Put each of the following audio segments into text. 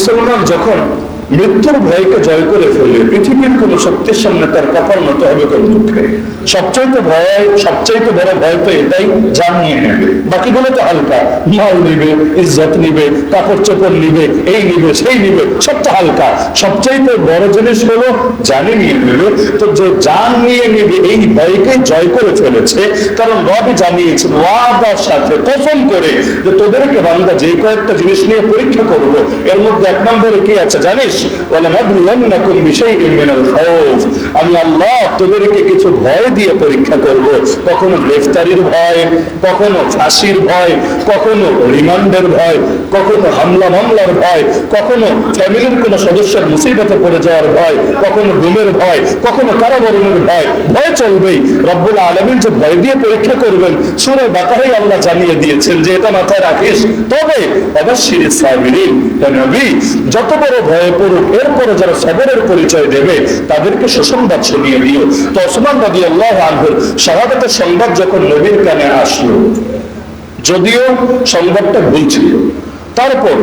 মুসলমান যখন মৃত্যুর ভয়কে জয় করে ফেলে পৃথিবীর কোন শক্তির সামনে তার কপাল নত হবে কোন দুঃখে? সবচাইতে ভয়, সবচাইতে বড় ভয় তো এটাই জান নিয়ে নেবে বাকিগুলো তো হালকা, মাল নিবে, ইজ্জত নিবে, কাপড় চোপড় নিবে, এই নিবে, সেই নিবে, সব তো হালকা। সবচাইতে বড় জিনিস হলো জানি নিয়ে নেবে, তো যে জান নিয়ে নেবে, এই ভয়কে জয় করে ফেলেছে, কারণ রবি জানিয়েছেন, ওয়াদার সাথে কসম করে যে তোদেরকে বান্দা যে কয়েকটা জিনিস নিয়ে পরীক্ষা করব, এর মধ্যে এক নম্বরে কি আছে জানিস? নাবলুয়ান্নাকুম বিশাইইন মিনাল খাউফ। আমি আল্লাহ তোদেরকে কিছু ভয় দিয়ে পরীক্ষা করব। কখনো গ্রেফতারির ভয়, কখনো ফাঁসির ভয়, কখনো রিমান্ডের ভয়, কখনো হামলা মামলার ভয়, কখনো ফ্যামিলির কোন সদস্যের মুসিবতে পড়ে যাওয়ার ভয়, কখনো গুমের ভয়, কখনো কারাবরণের ভয়। ভয় চলবেই। রব্বুল আলমিন যে ভয় দিয়ে পরীক্ষা করবেন, সুরে বাকারাই আল্লাহ জানিয়ে দিয়েছেন যে এটা মাথায় রাখিস। তবে অবশ্যই যত বড় ভয়ে পড়ুক এরপরে যারা সবরের পরিচয় দেবে, তাদেরকে সুসংবাদ শুনিয়ে দিও। তো ওসমান নদী আল্লাহ আনহুর শাহাদাতের সংবাদ যখন নবীর কানে আসলো, যদিও সংবাদটা ভুল ছিল। তারপর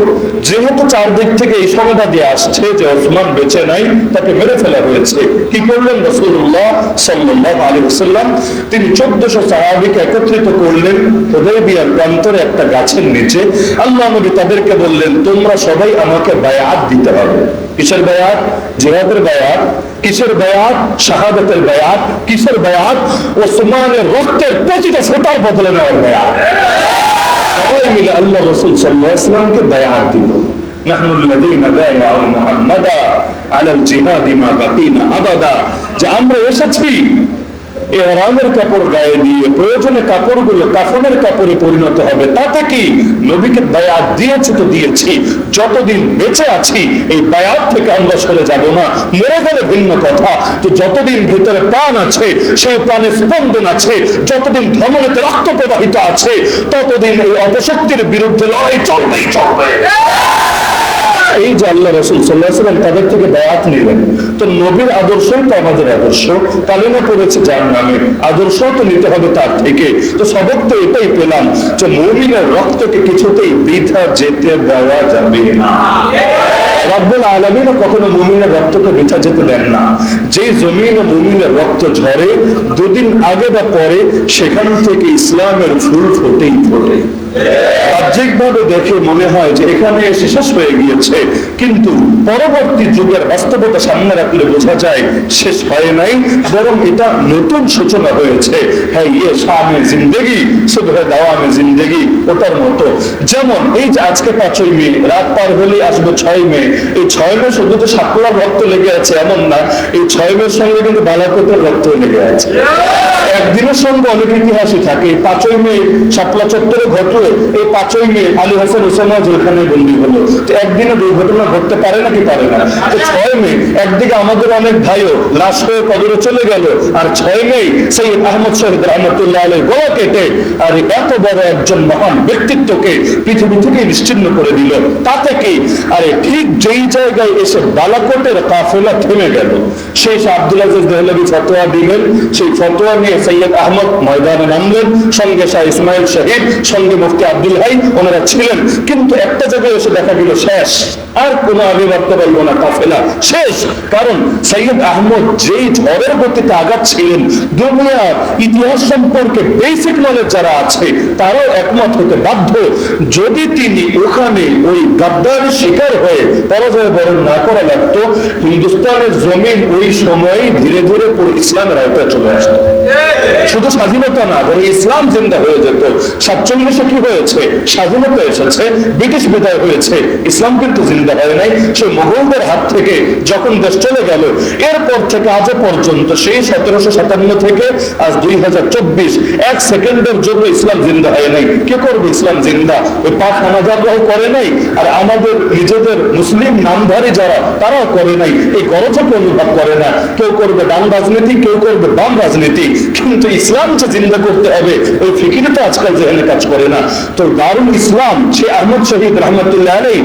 যেহেতু চারদিক থেকে এই সংবাদ দিয়ে আসছে যে ওসমান বেঁচে নাই, তাকে মেরে ফেলা হয়েছে। কি করলেন রসুল্লাহ সাল্লাহ আলী সাল্লাম তিনি চোদ্দশো সাহাবিকে একত্রিত করলেন, হুদাইবিয়ার প্রান্তরে একটা গাছের নিচে। আল্লাহ নবী তাদেরকে বললেন, তোমরা সবাই আমাকে বায়াত দিতে হবে কিসের বায়াত? জিহাদের বায়াত। কিসের বায়াত শাহাদাতের বায়াত কিসের বায়াত ওসমানের রক্তের প্রতিটা ফোটার বদলে নেওয়ার বায়াত সবাই মিলে আল্লাহ রসুল সাল্লাহামকে বায়াত দিল نحن الذين بايعوا محمدا على الجهاد ما بقينا ابدا যে আমরা এসেছি এহরামের কাপড় গায়ে দিয়ে, প্রয়োজনে কাপড়গুলো কাফনের কাপড়ে পরিণত হবে। তাতে কি? নবীকে বায়াত দিয়েছে তো দিয়েছি। যতদিন বেঁচে আছি, এই বায়াত থেকে আমরা সরে যাব না। মরে গেলে ভিন্ন কথা। তো যতদিন ভিতরে প্রাণ আছে, সেই প্রাণে স্পন্দন আছে, যতদিন ধমনীতে রক্ত প্রবাহিত আছে, ততদিন এই অপশক্তির বিরুদ্ধে লড়াই চলবেই চলবে। এই যে আল্লাহ রসুল সাল্লাহাম তাদের থেকে বায়াত নিলেন, তো নবীর আদর্শই তো আমাদের আদর্শ। কালেমা পড়েছে যার নামে, আদর্শ তো নিতে হবে তার থেকে। তো সবক তো এটাই পেলাম যে মমিনের রক্তকে কিছুতেই বৃথা যেতে দেওয়া যাবে না। রব্বুল আলমিনও কখনো মুমিনের রক্তকে বৃথা যেতে দেন না। যে জমিন মুমিনের রক্ত ঝরে, দুদিন আগে বা পরে সেখান থেকে ইসলামের ফুল ফোটেই ফোটে। বাহ্যিকভাবে দেখে মনে হয় যে এখানে এসে শেষ হয়ে গিয়েছে। কিন্তু পরবর্তী যুগের বাস্তবতা সামনে রাখলে বোঝা যায়, শেষ হয় নাই, বরং এটা নতুন সূচনা হয়েছে। হ্যাঁ ইয়ে জিন্দেগি, শুধু দাওয়ামে জিন্দেগি, ওটার মতো। যেমন এই যে আজকে পাঁচই মে, রাত পার আসবে ছয় মে। এই ছয় মে শুধু তো রক্ত লেগে আছে এমন না, এই ছয় মের সঙ্গে কিন্তু বালাকোটের রক্ত লেগে আছে। একদিনের সঙ্গে অনেক ইতিহাসই থাকে। পাঁচই মে শাপলা চত্বরে ঘটলো এই আলী হাসান বন্দি হলো। একদিনে দুর্ঘটনা ঘটতে পারে নাকি পারে না? তো ছয় মে একদিকে আমাদের অনেক ভাইও লাশ হয়ে চলে গেল, আর ছয় মে সেই আহমদ শহীদ রহমতুল্লাহ গোয়া কেটে আর এত বড় একজন মহান ব্যক্তিত্বকে পৃথিবী থেকে নিশ্চিন্ন করে দিল। তাতে কি? আরে ঠিক যেই জায়গায় এসে বালাকোটের কাফেলা থেমে গেল। শেষ আব্দুল আজিজ ফতোয়া দিলেন। সেই ফতোয়া নিয়ে সৈয়দ আহমদ ময়দানে নামলেন। সঙ্গে শাহ ইসমাইল শহীদ, সঙ্গে মুফতি আব্দুল হাই ওনারা ছিলেন। কিন্তু একটা জায়গায় এসে দেখা গেল শেষ। আর কোনো আগে বাড়তে পারল না কাফেলা। শেষ। কারণ সৈয়দ আহমদ যেই ঝড়ের গতিতে আগাচ্ছিলেন দুনিয়ার ইতিহাস সম্পর্কে বেসিক নলেজ যারা আছে তারাও একমত হতে বাধ্য। যদি তিনি ওখানে ওই গাদ্দারের শিকার হয়ে পরাজয় বরণ না করা লাগতো হিন্দুস্তানের জমিন ওই সময়ে ধীরে ধীরে পুরো ইসলামের আয়তায় চলে আসতো। শুধু স্বাধীনতা না ধরে ইসলাম জিন্দা হয়ে যেত। সাতচল্লিশে কি হয়েছে, স্বাধীনতা এসেছে, ব্রিটিশ বিদায় হয়েছে, ইসলাম কিন্তু জিন্দা হয় নাই। সে মোগলদের হাত থেকে যখন দেশ চলে গেল, এরপর থেকে আজও পর্যন্ত সেই সতেরোশো সাতান্ন থেকে আজ দুই হাজার চব্বিশ, এক সেকেন্ডের জন্য ইসলাম জিন্দা হয় নাই। কে করবে ইসলাম জিন্দা? ওই পাক হানাদাররাও করে নাই, আর আমাদের নিজেদের মুসলিম নামধারী যারা, তারাও করে নাই। এই গরজকে অনুভব করে না। কেউ করবে ডান রাজনীতি, কেউ করবে বাম রাজনীতি। কিন্তু ইসলাম যে জিন্দা করতে হবে, ওই ফিকিরে তো আজকাল যেখানে কাজ করে না। তো দারুল ইসলাম, সে আহমদ শহীদ রহমতুল্লাহ আলী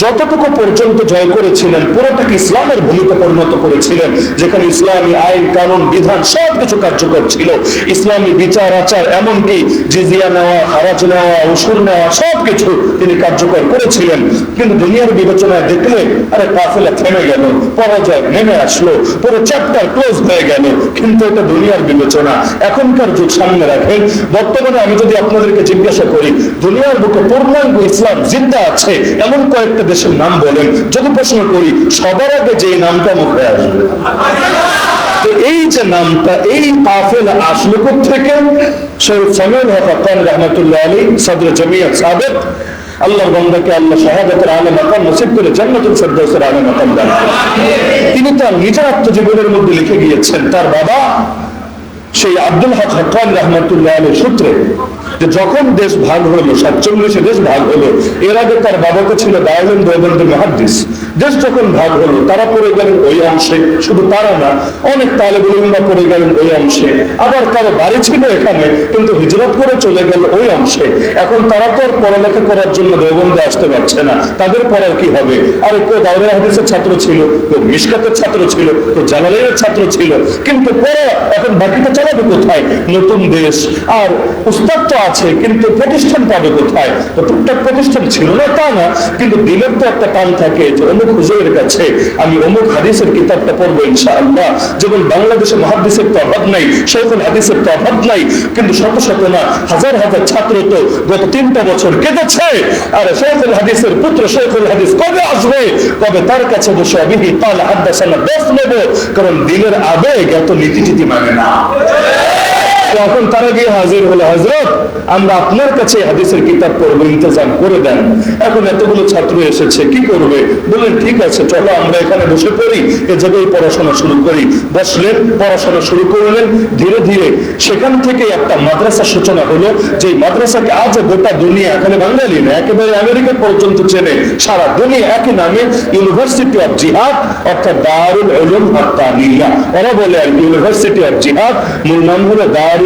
যতটুকু পর্যন্ত জয় করেছিলেন, পুরোটাকে ইসলামের ভূমিকা পরিণত করেছিলেন, যেখানে ইসলামী আইন, কানুন, বিধান সব কিছু কার্যকর ছিল। ইসলামী বিচার, আচার এমনকি জিজিয়া নেওয়া হারাজ নেওয়া, উসুর নেওয়া সব কিছু তিনি কার্যকর করেছিলেন। কিন্তু দুনিয়ার বিবেচনায় দেখলে, আরে কাফেলা থেমে গেল, পরাজয় নেমে আসলো, পুরো চ্যাপ্টার ক্লোজ হয়ে গেল। কিন্তু এটা দুনিয়ার বিবেচনা। এখনকার যুগ সামনে রাখেন। বর্তমানে আমি যদি আপনাদেরকে জিজ্ঞাসা করি। দুনিয়ার বুকে পূর্ণাঙ্গ ইসলাম জিন্দা আছে, এমন কয়েকটা দেশের নাম বলেন। যদি প্রশ্ন করি, সবার আগে যে নামটা মুখে আসবে। এই যে নামটা, এই কাফেলা আসলো থেকে শরীফ সামিউল হক আকান আলী সদর আল্লাহর আল্লাহ শাহাদাতের আলে মাকাম করে জান্নাতুল ফেরদৌসের আলে মাকাম দান। তিনি তার নিজের মধ্যে লিখে গিয়েছেন, তার বাবা সেই আব্দুল হক হকান রহমতুল্লাহ আলীর সূত্রে। যে যখন দেশ ভাগ হলো, সাতচল্লিশে দেশ ভাগ হলো, এর আগে তার বাবাকে ছিল দায়লেন দেবন্দ মহাদ্দিস দেশ যখন ভাগ হলো, তারা পড়ে গেলেন ওই অংশে, শুধু তারা না, অনেক তালেবুলিমরা পড়ে গেলেন ওই অংশে। আবার কারও বাড়ি ছিল এখানে, কিন্তু হিজরত করে চলে গেল ওই অংশে। এখন তারা তো আর পড়ালেখা করার জন্য দেবন্দে আসতে পারছে না। তাদের পড়ার কি হবে? আর কেউ দাউরের হাদিসের ছাত্র ছিল কেউ মিসকাতের ছাত্র ছিল কেউ জালালের ছাত্র ছিল। কিন্তু পরে এখন বাকিটা চালাবে কোথায়? নতুন দেশ। আর উস্তাদ তো আছে, কিন্তু প্রতিষ্ঠান পাবে কোথায়? তো টুকটাক প্রতিষ্ঠান ছিল না, তা না, কিন্তু দিলের তো একটা টান থাকে, যে অমুক হুজুরের কাছে আমি অমুক হাদিসের কিতাবটা পড়ব ইনশাআল্লাহ। যেমন বাংলাদেশে মহাদিসের তো অভাব নাই শেখুল হাদিসের তো অভাব নাই, কিন্তু শত শত না, হাজার হাজার ছাত্র তো গত তিনটা বছর কেটেছে আর শেখুল হাদিসের পুত্র শেখুল হাদিস কবে আসবে? কবে তার কাছে বসে আবিহি তাহলে হাদ্দাসানা বেশ নেব, কারণ দিলের আবেগ এত নীতি টিতি মানে না। তো এখন তারা গিয়ে হাজির হলো হজরত আমরা আপনার কাছে হাদিসের কিতাব পড়ব, ইন্তজাম করে দেন। এখন এতগুলো ছাত্র এসেছে, কি করবে? বললেন, ঠিক আছে, চলো, আমরা এখানে বসে পড়ি। এ জায়গায় পড়াশোনা শুরু করি। বসলেন, পড়াশোনা শুরু করলেন। ধীরে ধীরে সেখান থেকে একটা মাদ্রাসা সূচনা হলো যে মাদ্রাসাকে আজ গোটা দুনিয়া, এখানে বাঙালি না, একেবারে আমেরিকা পর্যন্ত চেনে। সারা দুনিয়া একই নামে, ইউনিভার্সিটি অফ জিহাদ অর্থাৎ দারুল ওরা বলে আর ইউনিভার্সিটি অফ জিহাদ মূল নাম হলো দারুল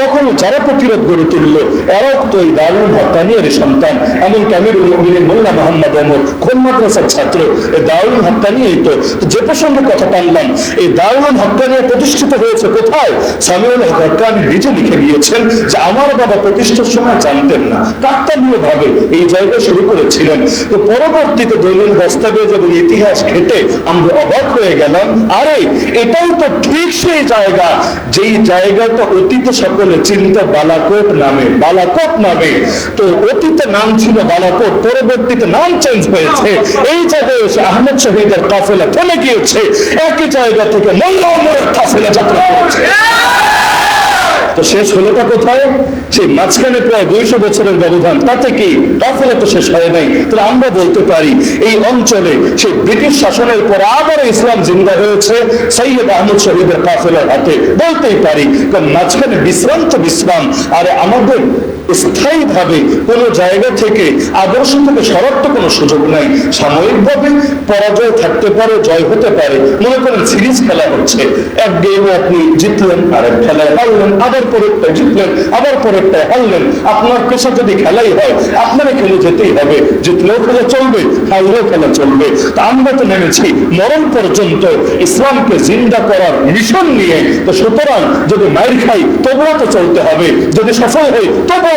তখন যারা প্রতিরোধ গড়ে তুললো, এরাও তো এই দারুল হকানিয়ার সন্তান। এমনকি আমিরুল মুমিনিন মোল্লা মোহাম্মদ ওমর কোন মাদ্রাসার ছাত্র এই দারুল হকানিয়াই তো। যে প্রসঙ্গে কথা টানলাম এই দারুল হকানিয়া প্রতিষ্ঠিত হয়েছে কোথায়? সামিউল হকানি নিজে লিখে গিয়েছেন যে, আমার বাবা প্রতিষ্ঠার সময় জানতেন না। কাকতালীয় ভাবে এই জায়গায় শুরু করেছিলেন। তো পরবর্তীতে দৈনিক দস্তাবেজ এবং ইতিহাস ঘেটে আমরা অবাক হয়ে গেলাম। আরে এটাই তো ঠিক সেই জায়গা, যেই জায়গাটা অতীতে সকলে চিন্তা বালাকোট নামে বালাকোট নামে। তো অতীতে নাম ছিল বালাকোট, পরবর্তীতে নাম চেঞ্জ হয়েছে। এই জায়গায় এসে আহমেদ শহীদের কাফেলা থেমে গিয়েছে। একই জায়গা থেকে মোল্লা কাফেলা যাত্রা করেছে। তো শেষ হলোটা কোথায়? সেই মাঝখানে প্রায় দুইশো বছরের ব্যবধান। তাতে কি? তাহলে তো শেষ হয় নাই। তাহলে আমরা বলতে পারি, এই অঞ্চলে সেই ব্রিটিশ শাসনের পর আবার ইসলাম জিন্দা হয়েছে, সৈয়দ আহমদ শহীদের কাফেলার হাতে। বলতেই পারি কারণ মাঝখানে বিশ্রান্ত বিশ্রাম, আর আমাদের স্থায়ীভাবে কোনো জায়গা থেকে আদর্শ থেকে সরার তো কোনো সুযোগ নাই। সাময়িকভাবে পরাজয় থাকতে পারে, জয় হতে পারে। মনে করেন সিরিজ খেলা হচ্ছে। এক গেমে আপনি জিতলেন, আরেক খেলায় হারলেন, আবার পরেরটায় জিতলেন, আবার পরেরটায় হারলেন। আপনার পেশা যদি খেলাই হয় আপনারা খেলে যেতেই হবে। জিতলেও খেলা চলবে, হারলেও খেলা চলবে। তা আমরা তো নেমেছি মরণ পর্যন্ত ইসলামকে জিন্দা করার মিশন নিয়ে। তো সুতরাং যদি মায়ের খাই, তবুও তো চলতে হবে। যদি সফল হই, তবুও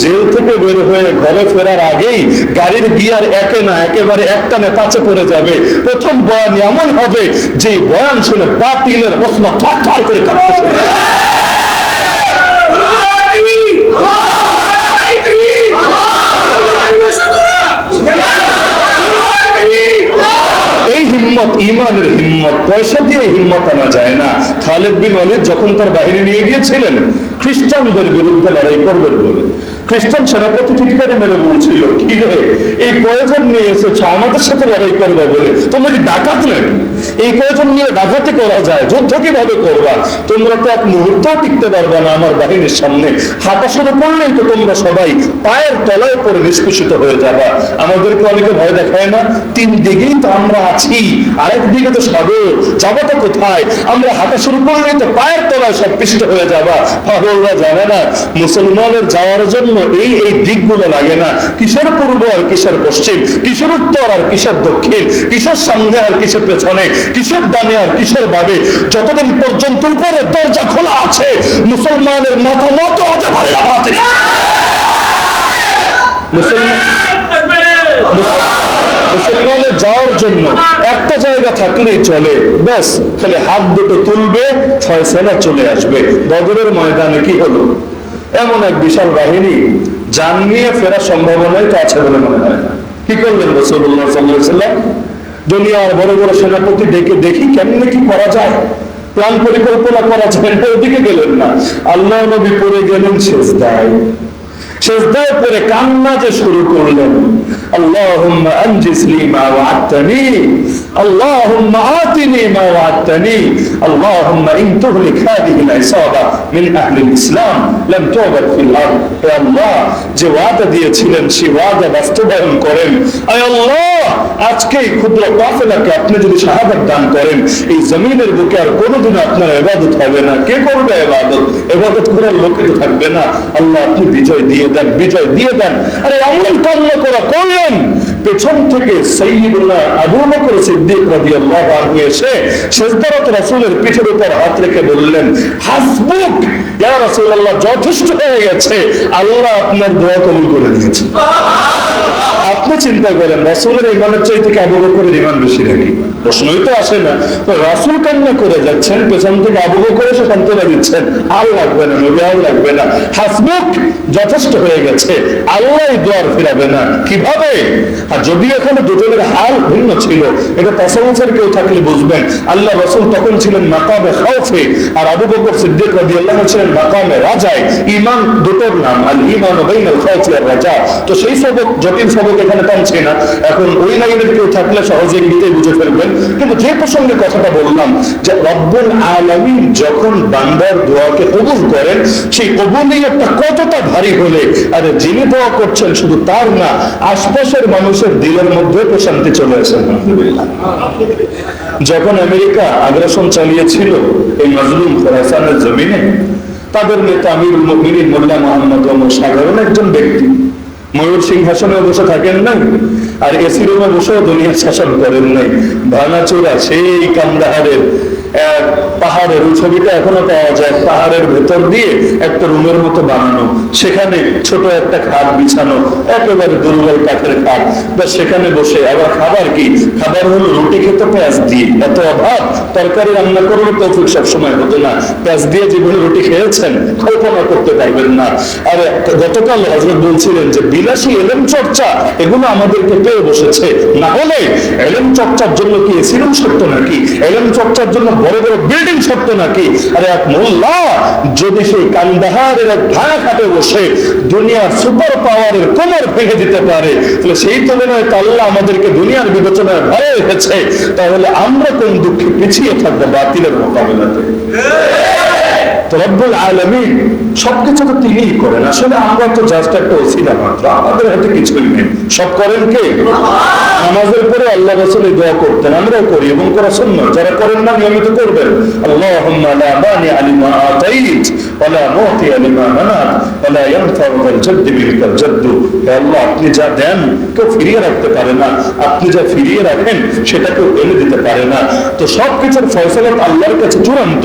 জেল থেকে বের হয়ে ফেরার আগেই গাড়ির গিয়ার একে না একেবারে একটানে পাচে পড়ে যাবে। প্রথম বয়ান এমন হবে যে বয়ান শুনে বাতিলের প্রশ্ন করে শুরু করে। এই হিম্মত, ইমানের হিম্মত, পয়সা দিয়ে হিম্মত আনা যায় না। খালেদ বিন ওয়ালিদ যখন তার বাহিনী নিয়ে গিয়েছিলেন, খ্রিস্টানদের বিরুদ্ধে লড়াই করবেন বলে। খ্রিস্টান সেনাপতি টিটকারি মেরে বলছিল, কি রে, এই কয়েকজন নিয়ে এসেছ? আমাদের সাথে লড়াই করবে বলে। তোমরা কি ডাকাত নাকি? এই কয়েকজন নিয়ে ডাকাতি করা যায়? যুদ্ধ কীভাবে করবা? তোমরা তো এক মুহূর্ত টিকতে পারবে না আমার বাহিনীর সামনে। হাঁটা শুরু করলেই তো তোমরা সবাই। পায়ের তলায় পরে নিষ্কুষিত হয়ে যাবা। আমাদেরকে অনেকে ভয় দেখায় না? তিন দিকেই তো আমরা আছি। আরেক দিকে তো সাগর যাবাটা কোথায়? আমরা হাঁটা শুরু করলেই তো পায়ের তলায় সব পিষ্ট হয়ে যাবা। পাগলরা জানে না, মুসলমানের যাওয়ার জন্য এই এই দিকগুলো লাগে না। কিসের পূর্ব আর কিসের পশ্চিম? কিসের উত্তর আর কিসের দক্ষিণ? কিসের সামনে আর কিসের পেছনে? কিসের ডানে আর কিসের বাবে যতদিন পর্যন্ত উপরে দরজা খোলা আছে, মুসলমানের মাথা মতো হতে পারে না। মুসলমান মুসলমানের যাওয়ার জন্য একটা জায়গা থাকলেই চলে। ব্যাস খালি হাত দুটো তুলবে ফয়সালা চলে আসবে। বদরের ময়দানে কি হলো? এমন এক বিশাল বাহিনী যান নিয়ে ফেরার সম্ভাবনাই তো আছে বলে মনে হয় কি করলেন রসুল্লাহ দুনিয়ার বড় বড় সেনাপতি ডেকে দেখি কেমনে কি করা যায়। প্ল্যান পরিকল্পনা করা যায় ওদিকে গেলেন না। আল্লাহ নবী পড়ে গেলেন শেষ দায় সেজদায় পরে কান্না যে শুরু করলেন। আল্লাহুম্মা আনজিস লি মা আল্লাহুম্মা আতিনি মা আল্লাহুম্মা ইন তুহলিক হাদিহি আল-ইসাবা মিন আহলি ইসলাম, লাম ফিল আরদ। হে আল্লাহ, যে ওয়াদা দিয়েছিলেন সেই ওয়াদা বাস্তবায়ন করেন। আয় আল্লাহ আজকে এই ক্ষুদ্র কাফেলাকে আপনি যদি শাহাদাত দান করেন, এই জমিনের বুকে আর কোনোদিন আপনার ইবাদত হবে না। কে করবে ইবাদত? ইবাদত করার লোকে থাকবে না। আল্লাহ আপনি বিজয় দিয়ে দেন, বিজয় দিয়ে দেন। আরে এমন কান্না করা করলেন। পেছন থেকে সাইয়্যিদুল্লাহ আবু বকর সিদ্দিক এসে পিঠের উপর হাত রেখে বললেন, হাসবুক, ইয়া রাসূলুল্লাহ, যথেষ্ট হয়ে গেছে। আল্লাহ আপনার দোয়া কবুল করে দিয়েছে আপনি চিন্তা করেন, রাসূলের ইমানের চাই থেকে আবু বকরের ইমান বেশি নাকি? প্রশ্নই তো আসে না। তো রাসূল কান্না করে যাচ্ছেন, পেছন থেকে আবু বকর এসে সান্ত্বনা দিচ্ছেন। আর লাগবে না, নবী, আর লাগবে না। হাসবুক যথেষ্ট হয়ে গেছে। আল্লাহ দোয়ার ফিরাবে না। কীভাবে? আর যদিও এখানে দুজনের হাল ভিন্ন ছিল, এটা তাসাউফের কেউ থাকলে বুঝবেন। আল্লাহ রসুল তখন ছিলেন মাকামে খাউফে, আর আবু বকর সিদ্দিক রাজি আল্লাহ ছিলেন মাকামে রাজায়। ইমান দুটোর নাম আল ঈমান বাইনাল খাউফি আর রাজা। তো সেই সবক, জটিল সবক এখানে টানছে না। এখন ওই লাইনের কেউ থাকলে সহজে এমনিতেই বুঝে ফেলবেন। কিন্তু যে প্রসঙ্গে কথাটা বললাম, যে রব্বুল আলামিন যখন বান্দার দোয়াকে কবুল করেন, সেই কবুলিয়তটা কতটা ভারী হলে, আরে যিনি দোয়া করছেন শুধু তার না, আশপাশের মানুষের দিলের মধ্যে প্রশান্তি চলে আসে, আলহামদুলিল্লাহ। যখন আমেরিকা আগ্রাসন চালিয়েছিল এই মজলুম খোরাসানের জমিনে, তাদের নেতা আমিরুল মুমিনিন মোল্লা মোহাম্মদ সাধারণ একজন ব্যক্তি। ময়ূর সিংহাসনে বসে থাকেন নাই আর এসি রুমে বসেও দুনিয়া শাসন করেন নাই। ভাঙাচোরা সেই কান্দাহারের এক পাহাড়ের ওই ছবিটা এখনও পাওয়া যায়, পাহাড়ের ভেতর দিয়ে একটা রুমের মতো বানানো, সেখানে ছোট একটা খাট বিছানো, একেবারে দুর্বল কাঠের খাট। বা সেখানে বসে আবার খাবার কি? খাবার হলো রুটি খেতে পেঁয়াজ দিয়ে। এত অভাব, তরকারি রান্না করার তৌফিক সবসময় হতো না। পেঁয়াজ দিয়ে জীবনে রুটি খেয়েছেন, কল্পনা করতে পারবেন না। আর, গতকাল হজরত বলছিলেন যে বিলাসী এলেম চর্চা, এগুলো আমাদেরকে পেয়ে বসেছে। না হলে চর্চার জন্য কি এসি রুম সত্য নাকি চর্চার জন্য বড় বড় বিল্ডিং নাকি? আরে এক মোল্লা, যদি সেই কান্দাহারের এক বসে দুনিয়ার সুপার পাওয়ারের কোমর ভেঙে দিতে পারে, তাহলে সেই তুলনায় তো আমাদেরকে দুনিয়ার বিবেচনায় ভয়ে রেখেছে। তাহলে আমরা কোন দুঃখে পিছিয়ে থাকব বাতিলের মোকাবিলাতে? রব্বুল আলমিন সবকিছু তো তিনিই করেন। আসলে আমরা তো জাস্ট একটা ওসিলা মাত্র। আমাদের হাতে কিছুই নেই। সব করেন কে? নামাজের পরে আল্লাহ রসুল দোয়া করতেন। আমরাও করি এবং করা শূন্য যারা করেন না নিয়মিত করবেন। আল্লাহুম্মা লা মানি আলিমা আতাইত ওয়ালা মুতি আলিমা মানাত ওয়ালা ইয়ানফাউ যাল জাদ্দি মিনকাল জাদ্দু হে আল্লাহ আপনি যা দেন কেউ ফিরিয়ে রাখতে পারে না। আপনি যা ফিরিয়ে রাখেন সেটা কেউ এনে দিতে পারে না। তো সব কিছুর ফয়সালা আল্লাহর কাছে চূড়ান্ত।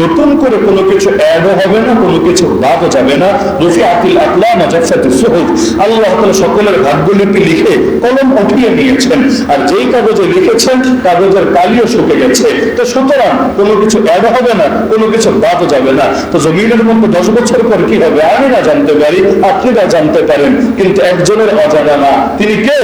নতুন করে কোনো কিছু অ্যাডও হবে না, কোনো কিছু বাদও যাবে না। রফি আতিল আকলাম জাফাতি সুহুফ আল্লাহ সকলের ভাগ্যলিপি লিখে কলম উঠিয়ে নিয়েছেন। আর যেই কাগজে লিখেছেন, কাগজের কালিও শুকে গেছে। তো সুতরাং কোনো কিছু অ্যাড হবে না, কোনো কিছু বাদও যাবে না। তো জমিনের মধ্যে দশ বছর পর কি হবে আমি না জানতে পারি আপনি না জানতে পারেন। কিন্তু একজনের অজানা না। তিনি কে?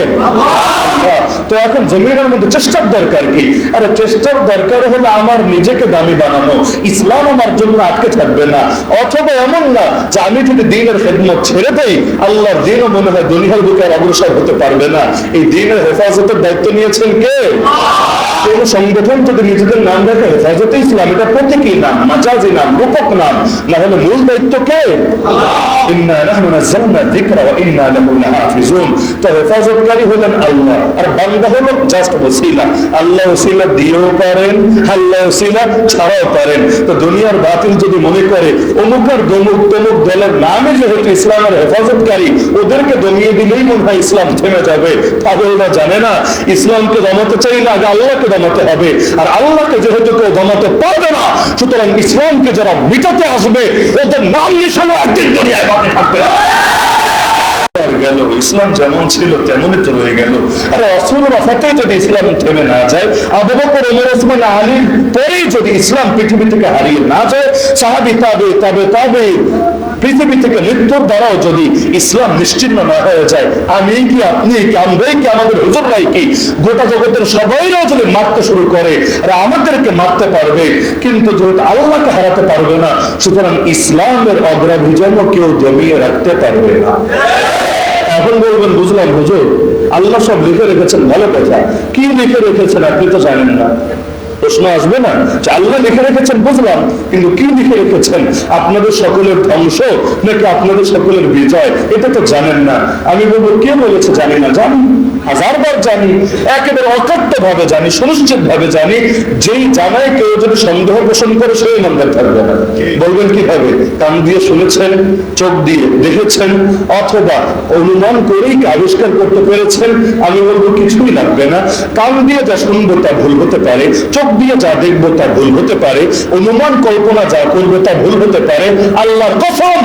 তো এখন জমিনের মধ্যে চেষ্টার দরকার কি? আরে চেষ্টার দরকার হলো আমার নিজেকে দামি বানানো। ইসলাম আমার জন্য আটকে থাকবে না। অথবা এমন না যে আমি যদি দিনের খেদমত ছেড়ে দেই, আল্লাহর দিনও মনে হয় দুনিয়ার বুকে অগ্রসর হতে পারবে না। এই দিনের হেফাজতের দায়িত্ব নিয়েছেন কে? কোন সংগঠন যদি নিজেদের নাম রাখে, হেফাজতে ইসলাম, এটা প্রতীকী নাম, মাজাজি নাম, রূপক নাম। না হলে মূল দায়িত্ব কে? ইন্না নাহনু নাযালনা যিকরা ওয়া ইন্না লাহু লাহাফিজুন। তো হেফাজতকারী হলেন আল্লাহ। আর বান্দা হলো জাস্ট ওসিলা। আল্লাহ ওসিলা দিয়েও পারেন, আল্লাহ ওসিলা ছাড়াও পারেন। তো দুনিয়ার বাতিল যদি মনে করে অমুক দমুক তমুক দলের নামে যেহেতু ইসলামের হেফাজতকারী, ওদেরকে দমিয়ে দিলেই মনে হয় ইসলাম থেমে যাবে। তাহলে জানে না, ইসলামকে দমাতে চাইলে আগে আল্লাহকে দমাতে হবে। আর আল্লাহকে যেহেতু কেউ দমাতে পারবে না, সুতরাং ইসলামকে যারা মিটাতে আসবে, ওদের নাম নিশানো একদিন দুনিয়ায় বাকি থাকবে। আর গেল, ইসলাম যেমন ছিল, তেমনই তো রয়ে গেল। আরে অসুল রাফাতে যদি ইসলাম থেমে না যায়, আবু ওমর ওসমান আলীর পরেই যদি ইসলাম পৃথিবী থেকে হারিয়ে না যায়, সাহাবি তাবে তাবে, তবে পৃথিবী থেকে মৃত্যুর দ্বারাও যদি ইসলাম নিশ্চিন্ন না হয়ে যায়, আমি কি, আপনি কি, আমরাই কি, আমাদের হুজুররাই কি? গোটা জগতের সবাইরাও যদি মারতে শুরু করে আর আমাদেরকে মারতে পারবে, কিন্তু যেহেতু আল্লাহকে হারাতে পারবে না, সুতরাং ইসলামের অগ্রাভিযানও কেউ জমিয়ে রাখতে পারবে না। এখন বলবেন, বুঝলাম হুজুর, আল্লাহ সব লিখে রেখেছেন, ভালো কথা। কি লিখে রেখেছেন আপনি তো জানেন না। প্রশ্ন আসবে না যে আল্লাহ লিখে রেখেছেন, বুঝলাম, কিন্তু কি লিখে রেখেছেন? আপনাদের সকলের ধ্বংস নাকি আপনাদের সকলের বিজয়? এটা তো জানেন না। আমি বলব, কে বলেছে জানি না জানি হাজারবার জানি, একেবারে অকট্য ভাবে জানি সুনিশ্চিত ভাবে জানি, যেই জানায় কেউ যদি সন্দেহ পোষণ করে, সেই মন্দির থাকবে না। বলবেন কীভাবে? কান দিয়ে শুনেছেন, চোখ দিয়ে দেখেছেন, অথবা অনুমান করেই আবিষ্কার করতে পেরেছেন, আমি বলব কিছুই লাগবে না। কান দিয়ে যা শুনব তা ভুল হতে পারে, চোখ দিয়ে যা দেখব তা ভুল হতে পারে, অনুমান কল্পনা যা করব তা ভুল হতে পারে, আল্লাহর কসম!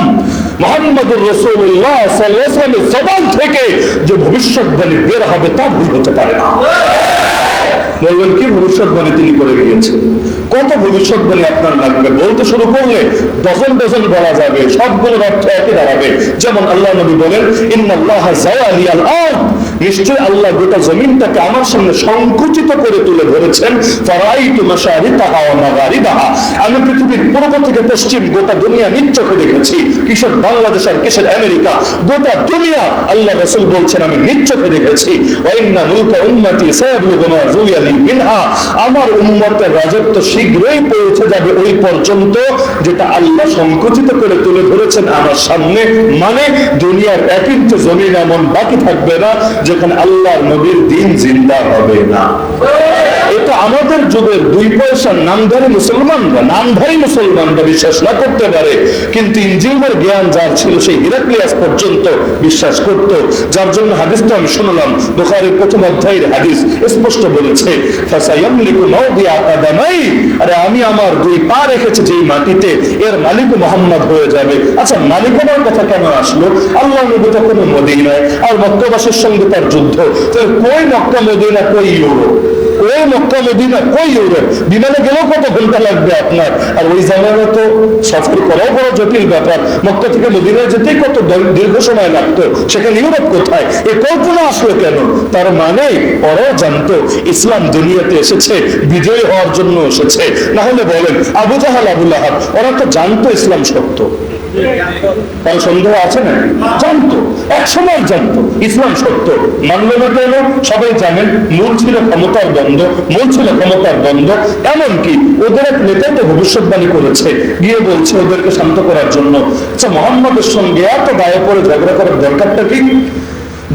মোহাম্মদুর রসুল্লাহ সাল্লামের জবান থেকে যে ভবিষ্যৎবাণী বের হবে তা ভুল হতে পারে না। বলবেন কি ভবিষ্যৎবাণী তিনি করে গিয়েছেন? কত ভবিষ্যৎবাণী আপনার লাগবে? বলতে শুরু করলে ডজন ডজন বলা যাবে, সবগুলোর অর্থ একই দাঁড়াবে। যেমন আল্লাহ নবী বলেন, ইন্নাল্লাহ জাওয়ালি আল নিশ্চয় আল্লাহ গোটা জমিনটাকে আমার সামনে সংকুচিত করে তুলে ধরেছেন। আমি পৃথিবীর পূর্ব থেকে পশ্চিম গোটা দুনিয়া নিজ চোখে দেখেছি। কিসের বাংলাদেশ আর কিসের আমেরিকা? গোটা দুনিয়া আল্লাহ রাসূল বলছেন, আমি নিজ চোখে দেখেছি। আমার রাজত্ব শীঘ্রই পৌঁছে যাবে ওই পর্যন্ত যেটা আল্লাহ সংকুচিত করে তুলে ধরেছেন আমার সামনে। মানে দুনিয়ার এক ইঞ্চ জমিন এমন বাকি থাকবে না যেখানে আল্লাহর নবীর দিন জিন্দা হবে না। আমাদের যুগের দুই পয়সার নামধারী মুসলমানরা নামধারী মুসলমানরা বিশ্বাস না করতে পারে। কিন্তু ইঞ্জিনের জ্ঞান যার ছিল সেই হিরাক্লিয়াস পর্যন্ত বিশ্বাস করত। যার জন্য হাদিসটা আমি শুনলাম, বুখারীর প্রথম অধ্যায়ের হাদিস স্পষ্ট বলেছে আরে আমি আমার দুই পা রেখেছি যেই মাটিতে, এর মালিক মোহাম্মদ হয়ে যাবে। আচ্ছা মালিক হওয়ার কথা কেন আসলো? আল্লাহ নবী তখন মদিনায়, আর মক্কাবাসীর সঙ্গে তার যুদ্ধ। তাহলে কই মক্কা, মদিনা, কই ইউরোপ? ওই মক্কা মদিনা কই ইউরোপ বিমানে গেলেও কত ঘণ্টা লাগবে আপনার? আর ওই জায়গায় তো সফর করাও বড় জটিল ব্যাপার। মক্কা থেকে মদিনায় যেতেই কত দীর্ঘ সময় লাগতো। সেখানে ইউরোপ কোথায়? এ কল্পনা আসলো কেন? তার মানে ওরাও জানতো, ইসলাম দুনিয়াতে এসেছে, বিজয়ী হওয়ার জন্য এসেছে। না হলে বলেন, আবু জাহাল, আবুল আহাব, ওরা তো জানতো ইসলাম সত্য। কারও সন্দেহ আছে না? একসময় ইসলাম সত্য। সবাই জানেন, মূল ছিল ক্ষমতার দ্বন্দ্ব, মূল ছিল ক্ষমতার দ্বন্দ্ব। এমনকি ওদের এক নেতা তো ভবিষ্যৎবাণী করেছে, গিয়ে বলছে ওদেরকে শান্ত করার জন্য। আচ্ছা মোহাম্মদের সঙ্গে এত গায়ে পড়ে ঝগড়া করার দরকারটা কি?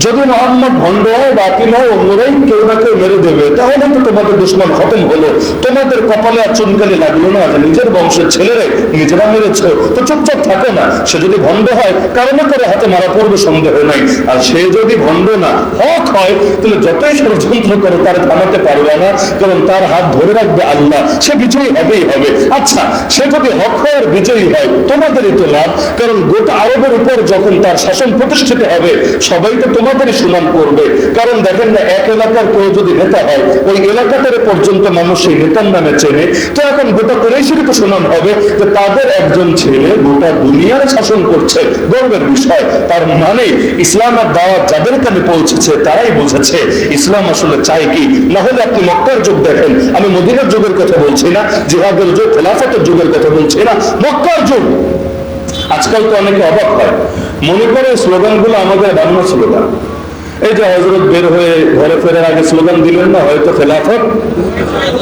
যদি মোহাম্মদ ভণ্ড হয়, বাতিল হয় অন্যরাই কেউ না কেউ মেরে দেবে। তাহলে তো তোমাদের দুশ্মন খতম হলো। তোমাদের কপালে আর চুনকালি লাগল না যে নিজের বংশের ছেলেরে নিজেরা মেরেছে। তো চুপচাপ থাকে না। সে যদি ভণ্ড হয় কারণে করে হাতে মারা পড়বে সন্দেহ নাই। আর সে যদি ভণ্ড না, হক হয়, তাহলে যতই ষড়যন্ত্র করে তার থামাতে পারবে না, কারণ তার হাত ধরে রাখবে আল্লাহ। সে বিজয়ী হবেই হবে। আচ্ছা সে যদি হক হয় আর বিজয়ী হয়, তোমাদেরই তো লাভ। কারণ গোটা আরবের উপর যখন তার শাসন প্রতিষ্ঠিত হবে, সবাই তো তোমার তাড়াতাড়ি সুনাম করবে। কারণ দেখেন না, এক এলাকার কেউ যদি নেতা হয়, ওই এলাকাটারে পর্যন্ত মানুষ সেই নেতার নামে চেনে। তো এখন গোটা কোরেশিরই তো সুনাম হবে যে তাদের একজন ছেলে গোটা দুনিয়ার শাসন করছে। গর্বের বিষয়, তার মানে ইসলামের দাওয়াত যাদের কানে পৌঁছেছে, তারাই বুঝেছে ইসলাম আসলে চাই কি। না হলে আপনি মক্কার যুগ দেখেন। আমি মদিনার যুগের কথা বলছি না, জিহাদের যুগ, খেলাফতের যুগের কথা বলছি না। মক্কার যুগ! আজকাল তো অনেকে অবাক হয়। মনে করে স্লোগানগুলো আমাদের বাংলা স্লোগান এই যে হজরত বের হয়ে ঘরে ফেরার আগে স্লোগান দিলেন না হয়তো খেলাফত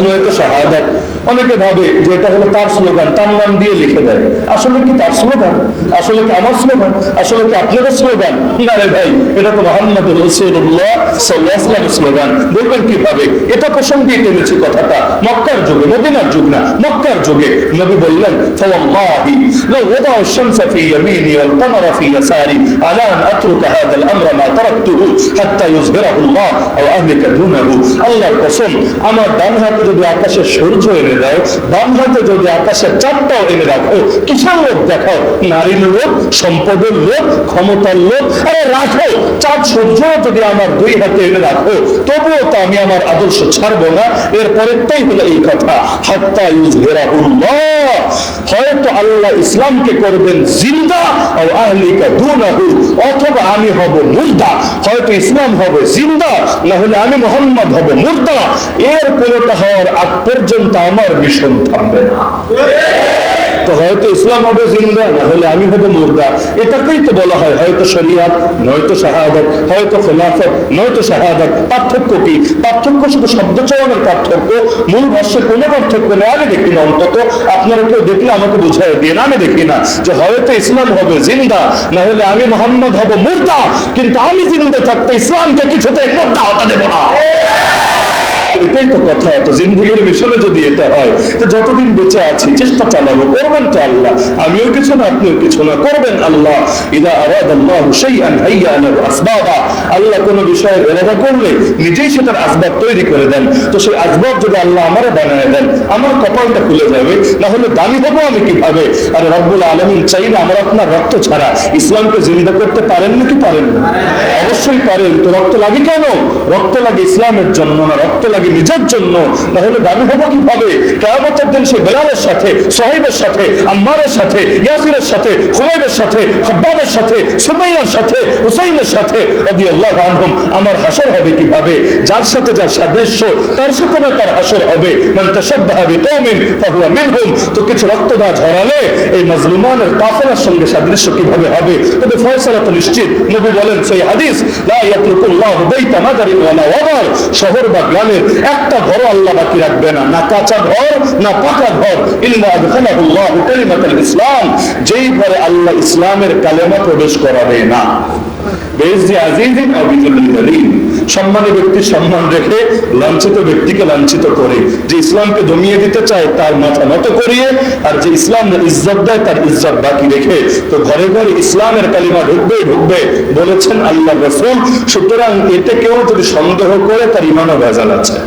নয়তো শাহাদাত অনেকে ভাবে যে এটা হলো তার স্লোগান তার নাম দিয়ে লিখে দেয় আসলে কি তার স্লোগান আসলে কি আমার স্লোগান আসলে কি আপনাদের স্লোগান না রে ভাই এটা তো মোহাম্মদ রসুল্লাহ সাল্লাহামের স্লোগান বলবেন কিভাবে এটা প্রসঙ্গে টেনেছি কথাটা মক্কার যুগে মদিনার যুগ না মক্কার যুগে নবী বললেন فوالله لو وضع الشمس في يميني والقمر في يساري على ان اترك هذا الامر ما تركته সম্পদের লোক, ক্ষমতার লোক, আরে রাখো, চাঁদ সূর্য যদি আমার দুই হাতে এনে রাখো, তবুও তো আমি আমার আদর্শ ছাড়বো না এরপরেরটাই হলো এই কথা, হাত্তা ইউজহিরাহুল্লাহ হয়তো আল্লাহ ইসলামকে করবেন জিন্দা ও আহলিকা দুনাহু, অথবা আমি হব মুর্দা, হয়তো ইসলাম হবে জিন্দা না হলে আমি মোহাম্মদ হব মুর্দা। এর কোনটা হওয়ার আগ পর্যন্ত আমার মিশন থামবে না। তো হয়তো ইসলাম হবে জিন্দা, না হলে আমি হব মুর্দা। এটাকেই তো বলা হয়, হয়তো শরিয়াত, নয়তো শাহাদত, হয়তো খেলাফত, নয়তো শাহাদত, পার্থক্য কি? পার্থক্য শুধু শব্দ চয়নের পার্থক্য, মূল ভাষ্যে কোনো পার্থক্য নেই। আমি দেখি না, অন্তত আপনারা কেউ দেখলে আমাকে বুঝাই দিয়ে না আমি দেখি না যে হয়তো ইসলাম হবে জিন্দা, না হলে আমি মোহাম্মদ হব মুর্দা, কিন্তু আমি জিন্দা থাকতে ইসলামকে কিছুতে মুর্দা হতে দেবো না। এটাই তো কথা তো জিন্দগির মিশনে যদি এটা হয়, তো যতদিন বেঁচে আছি, চেষ্টা চালাবো, করবেন তো আল্লাহ। আমিও কিছু না, আপনিও কিছু না, করবেন আল্লাহ। ইদা আরাদ আল্লাহ আসবাবা। আল্লাহ কোন বিষয়ে করলে নিজেই সেটার আসবাব তৈরি করে দেন। তো সেই আসবাব যদি আল্লাহ আমারে বানায় দেন, আমার কপালটা খুলে যাবে না হলে দামি হব আমি কীভাবে? আর রব্বুল আলমিন চাইলে আমার আপনার রক্ত ছাড়া ইসলামকে জিন্দা করতে পারেন নাকি পারেন না? অবশ্যই পারেন। তো রক্ত লাগে কেন? রক্ত লাগে ইসলামের জন্য না, রক্ত লাগে নিজের জন্য না হলে দামি হব কীভাবে? কেয়ামতের দিন সে বেলালের সাথে সোহেবের সাথে, আম্মারের সাথে, ইয়াসিরের সাথে হুমাইবের সাথে, খব্বাবের সাথে, সুমাইয়ার সাথে, হুসাইনের সাথে রবি আল্লাহ আনহুম, আমার হাসর হবে কীভাবে? যার সাথে যার সাদৃশ্য, তার সাথে না তার হাসর হবে। মান তাশাব্বাহা বিকওমিন, ফাহুয়া মিনহুম। তো কিছু রক্তদা ঝরালে এই মাজলুমানের কাফেলার সঙ্গে সাদৃশ্য কীভাবে হবে? তবে ফয়সালা তো নিশ্চিত। নবী বলেন, সেই হাদিস, লা ইয়াতরুকুল্লাহু বাইতা মাদারিন ওয়ালা ওয়াদার। শহর বা গ্রামের একটা ঘর আল্লাহ বাকি রাখবে না না কাঁচা ঘর, না পাকা ঘর। ইসলাম। যেই ঘরে আল্লাহ ইসলামের কালেমা প্রবেশ করাবে না। বেশ যে আজিজিন দলিল। সম্মানী ব্যক্তির সম্মান রেখে লাঞ্ছিত ব্যক্তিকে লাঞ্ছিত করে। যে ইসলামকে দমিয়ে দিতে চায়, তার মাথা নত করিয়ে, আর যে ইসলাম ইজ্জত দেয়, তার ইজ্জত বাকি রেখে তো ঘরে ঘরে ইসলামের কালিমা ঢুকবে ঢুকবে, বলেছেন আল্লাহ রসুল। সুতরাং এতে কেউ যদি সন্দেহ করে, তার ইমানও ভেজাল আছে।